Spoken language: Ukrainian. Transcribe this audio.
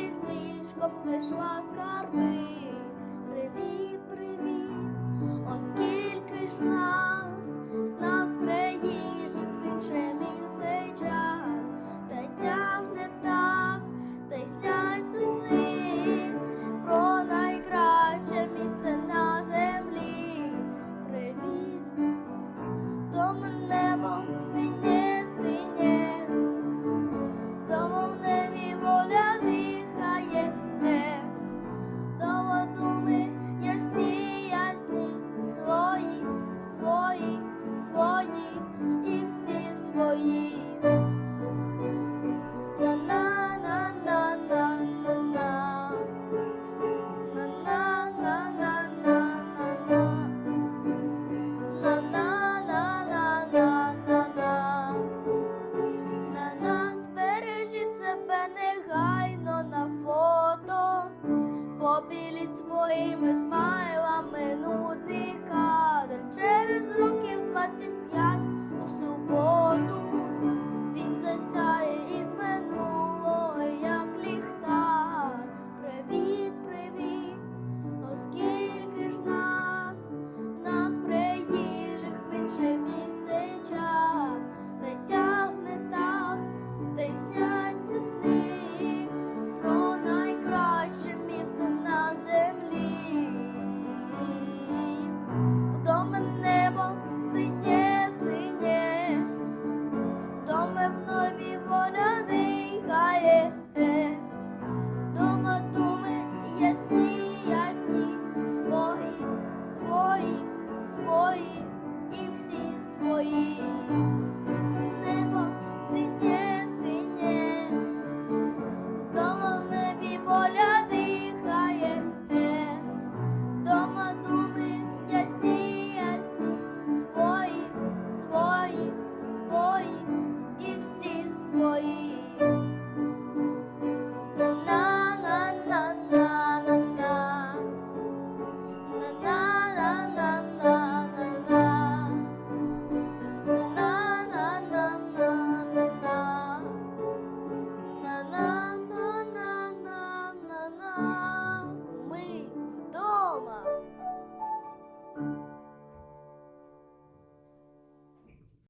під ліжком знайшла скарби. Привіт, привіт, оскільки ж нас, нас приїжджих відчинив цей час, та й тягне так, та й сняться сни про найкраще місце на землі. Привіт, до мене мов сині. Своїми смайлами. Нудний кадр. Через років 25 voy